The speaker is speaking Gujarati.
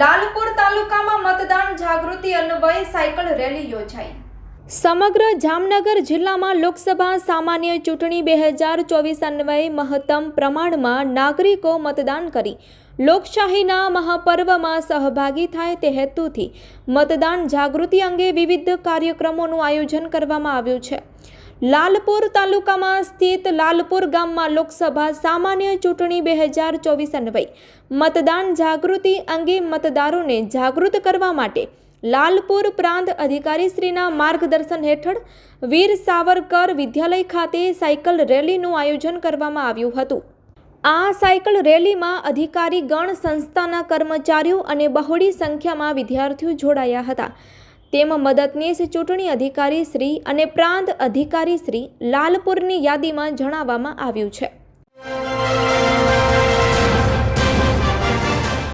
લાલપુર તાલુકામાં મતદાન જાગૃતિ અન્વયે સાયકલ રેલી યોજાઈ. સમગ્ર જામનગર જિલ્લામાં લોકસભા સામાન્ય ચૂંટણી બે હજાર ચોવીસ અન્વયે મહત્તમ પ્રમાણમાં નાગરિકો મતદાન કરી લોકશાહીના મહાપર્વમાં સહભાગી થાય તે હેતુથી મતદાન જાગૃતિ અંગે વિવિધ કાર્યક્રમોનું આયોજન કરવામાં આવ્યું છે. લાલપુર તાલુકામાં સ્થિત લાલપુર ગામમાં લોકસભા સામાન્ય ચૂંટણી બે હજાર ચોવીસ અન્વયે મતદાન જાગૃતિ અંગે મતદારોને જાગૃત કરવા માટે લાલપુર પ્રાંત અધિકારીશ્રીના માર્ગદર્શન હેઠળ વીર સાવરકર વિદ્યાલય ખાતે સાયકલ રેલીનું આયોજન કરવામાં આવ્યું હતું. આ સાયકલ રેલીમાં અધિકારી ગણ સંસ્થાના કર્મચારીઓ અને બહોળી સંખ્યામાં વિદ્યાર્થીઓ જોડાયા હતા. તેમાં મદદનીશ ચૂંટણી અધિકારી શ્રી અને પ્રાંત અધિકારી શ્રી લાલપુરની યાદીમાં જણાવવામાં આવ્યું છે.